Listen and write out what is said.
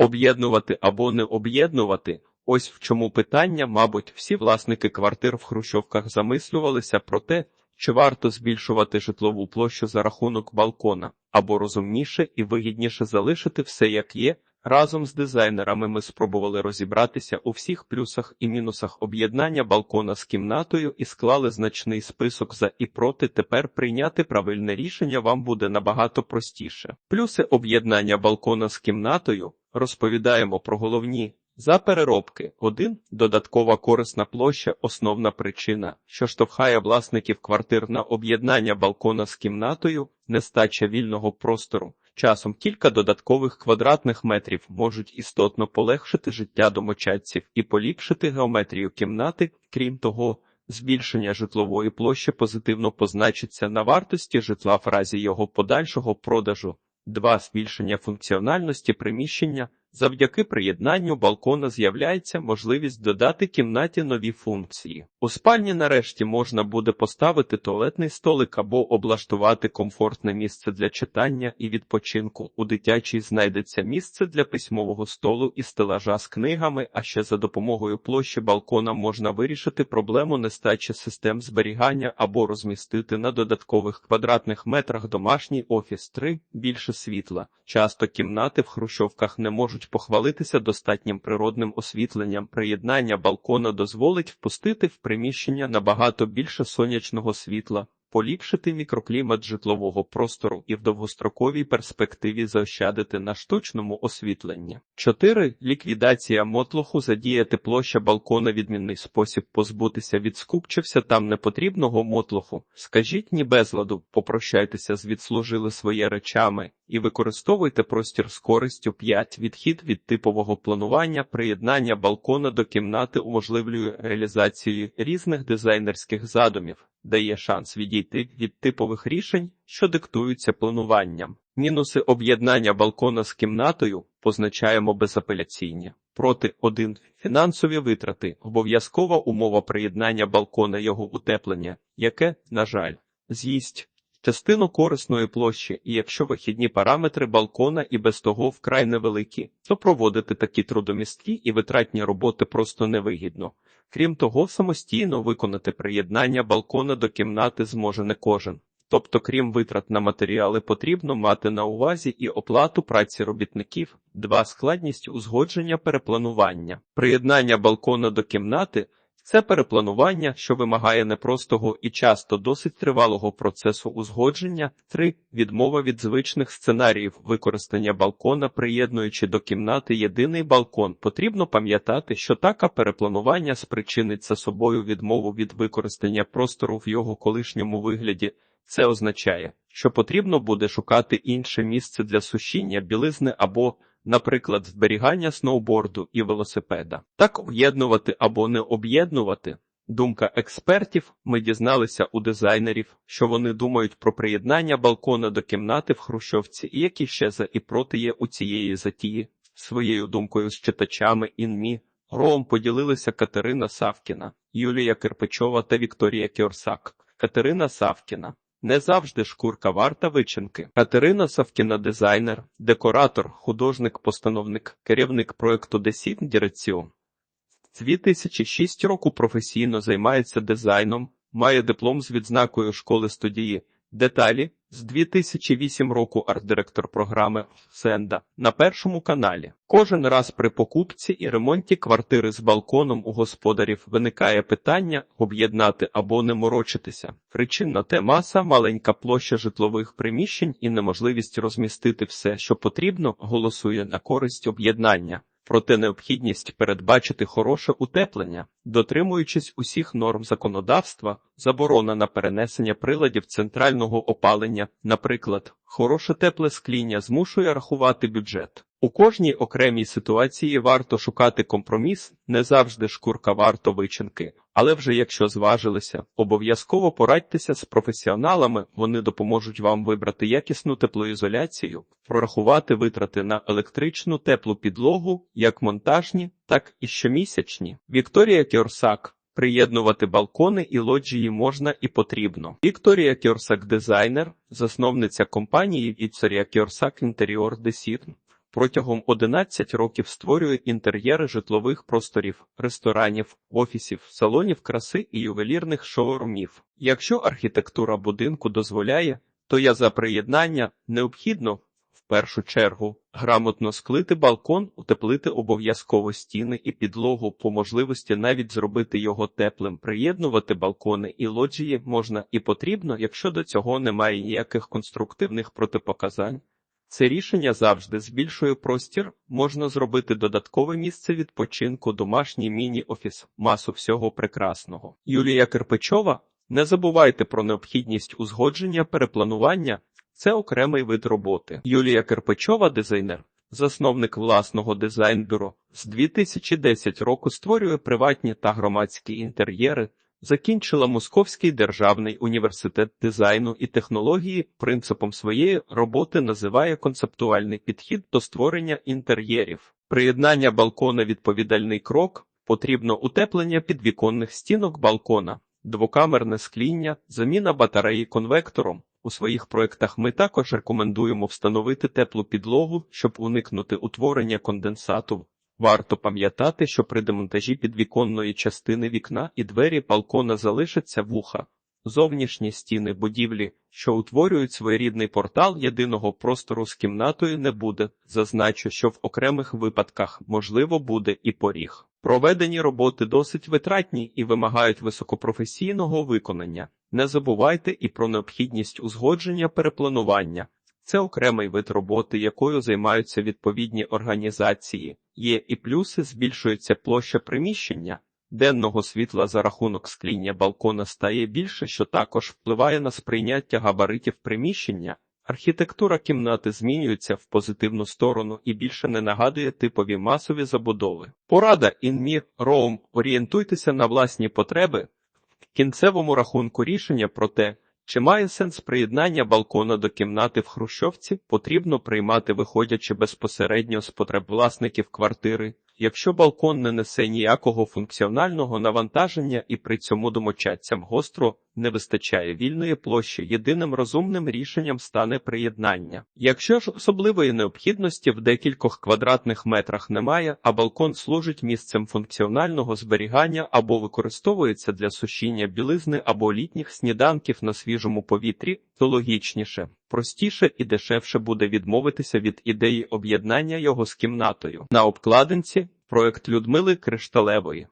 Об'єднувати або не об'єднувати. Ось в чому питання, мабуть, всі власники квартир в хрущовках замислювалися про те, чи варто збільшувати житлову площу за рахунок балкона, або розумніше і вигідніше залишити все як є. Разом з дизайнерами ми спробували розібратися у всіх плюсах і мінусах об'єднання балкона з кімнатою і склали значний список за і проти. Тепер прийняти правильне рішення вам буде набагато простіше. Плюси об'єднання балкона з кімнатою розповідаємо про головні. За переробки 1. додаткова корисна площа основна причина, що штовхає власників квартир на об'єднання балкона з кімнатою, нестача вільного простору. Часом кілька додаткових квадратних метрів можуть істотно полегшити життя домочадців і поліпшити геометрію кімнати. Крім того, збільшення житлової площі позитивно позначиться на вартості житла в разі його подальшого продажу. 2. Збільшення функціональності приміщення. Завдяки приєднанню балкона з'являється можливість додати кімнаті нові функції. У спальні нарешті можна буде поставити туалетний столик або облаштувати комфортне місце для читання і відпочинку. У дитячій знайдеться місце для письмового столу і стелажа з книгами, а ще за допомогою площі балкона можна вирішити проблему нестачі систем зберігання або розмістити на додаткових квадратних метрах домашній офіс 3 більше світла. Часто кімнати в хрущовках не можуть похвалитися достатнім природним освітленням. Приєднання балкона дозволить впустити в приміщення набагато більше сонячного світла, поліпшити мікроклімат житлового простору і в довгостроковій перспективі заощадити на штучному освітленні. 4. Ліквідація мотлоху задіяти площа балкона відмінний спосіб позбутися від скупчився там непотрібного мотлоху. Скажіть ні безладу, попрощайтеся з відслужили своє речами і використовуйте простір з користю 5. Відхід від типового планування, приєднання балкона до кімнати уможливлює реалізацію різних дизайнерських задумів, дає шанс відійти від типових рішень, що диктуються плануванням. Мінуси об'єднання балкона з кімнатою позначаємо безапеляційні. Проти 1. Фінансові витрати, обов'язкова умова приєднання балкона його утеплення, яке, на жаль, з'їсть частину корисної площі, і якщо вихідні параметри балкона і без того вкрай невеликі, то проводити такі трудомісткі і витратні роботи просто невигідно. Крім того, самостійно виконати приєднання балкона до кімнати зможе не кожен. Тобто, крім витрат на матеріали, потрібно мати на увазі і оплату праці робітників, два складність узгодження перепланування. Приєднання балкона до кімнати це перепланування, що вимагає непростого і часто досить тривалого процесу узгодження. 3. відмова від звичних сценаріїв використання балкона, приєднуючи до кімнати єдиний балкон. Потрібно пам'ятати, що таке перепланування спричинить за собою відмову від використання простору в його колишньому вигляді. Це означає, що потрібно буде шукати інше місце для сушіння білизни або, наприклад, зберігання сноуборду і велосипеда. Так об'єднувати або не об'єднувати. Думка експертів, ми дізналися у дизайнерів, що вони думають про приєднання балкона до кімнати в Хрущовці і які ще за і проти є у цієї затії. Своєю думкою з читачами інмі Ром поділилися Катерина Савкіна, Юлія Кирпичова та Вікторія Кіорсак. Катерина Савкіна не завжди шкурка варта вичинки. Катерина Савкіна, дизайнер, декоратор, художник-постановник, керівник проекту Десін Діреціо. З 2006 року професійно займається дизайном, має диплом з відзнакою школи студії. Деталі з 2008 року арт-директор програми Сенда на першому каналі. Кожен раз при покупці і ремонті квартири з балконом у господарів виникає питання об'єднати або не морочитися. Причина те маса, маленька площа житлових приміщень і неможливість розмістити все, що потрібно, голосує на користь об'єднання. Проте необхідність передбачити хороше утеплення, дотримуючись усіх норм законодавства, заборона на перенесення приладів центрального опалення, наприклад, хороше тепле скління змушує рахувати бюджет. У кожній окремій ситуації варто шукати компроміс, не завжди шкурка варто вичинки, але вже якщо зважилися, обов'язково порадьтеся з професіоналами, вони допоможуть вам вибрати якісну теплоізоляцію, прорахувати витрати на електричну теплу підлогу, як монтажні, так і щомісячні. Вікторія Кіорсак Приєднувати балкони і лоджії можна і потрібно. Вікторія Кіорсак дизайнер, засновниця компанії Вікторія Кіорсак Інтеріор Десірн Протягом 11 років створює інтер'єри житлових просторів, ресторанів, офісів, салонів краси і ювелірних шоурумів. Якщо архітектура будинку дозволяє, то я за приєднання необхідно в першу чергу грамотно склити балкон, утеплити обов'язково стіни і підлогу, по можливості навіть зробити його теплим. Приєднувати балкони і лоджії можна і потрібно, якщо до цього немає ніяких конструктивних протипоказань. Це рішення завжди збільшує простір, можна зробити додаткове місце відпочинку, домашній міні-офіс, масу всього прекрасного. Юлія Кирпичова, не забувайте про необхідність узгодження перепланування, це окремий вид роботи. Юлія Кирпичова, дизайнер, засновник власного дизайн-бюро, з 2010 року створює приватні та громадські інтер'єри, Закінчила Московський державний університет дизайну і технології. Принципом своєї роботи називає концептуальний підхід до створення інтер'єрів. Приєднання балкона відповідальний крок, потрібно утеплення підвіконних стінок балкона, двокамерне скління, заміна батареї конвектором. У своїх проєктах ми також рекомендуємо встановити теплу підлогу, щоб уникнути утворення конденсату. Варто пам'ятати, що при демонтажі підвіконної частини вікна і двері балкона залишаться вуха. Зовнішні стіни будівлі, що утворюють своєрідний портал єдиного простору з кімнатою не буде. Зазначу, що в окремих випадках можливо буде і поріг. Проведені роботи досить витратні і вимагають високопрофесійного виконання. Не забувайте і про необхідність узгодження перепланування. Це окремий вид роботи, якою займаються відповідні організації. Є і плюси, збільшується площа приміщення, денного світла за рахунок скління балкона стає більше, що також впливає на сприйняття габаритів приміщення. Архітектура кімнати змінюється в позитивну сторону і більше не нагадує типові масові забудови. Порада інмір Роум орієнтуйтеся на власні потреби. В кінцевому рахунку рішення про те, чи має сенс приєднання балкона до кімнати в Хрущовці, потрібно приймати, виходячи безпосередньо з потреб власників квартири. Якщо балкон не несе ніякого функціонального навантаження і при цьому домочадцям гостро не вистачає вільної площі, єдиним розумним рішенням стане приєднання. Якщо ж особливої необхідності в декількох квадратних метрах немає, а балкон служить місцем функціонального зберігання або використовується для сушіння білизни або літніх сніданків на свіжому повітрі, то логічніше, простіше і дешевше буде відмовитися від ідеї об'єднання його з кімнатою. На обкладинці проект Людмили Кришталевої.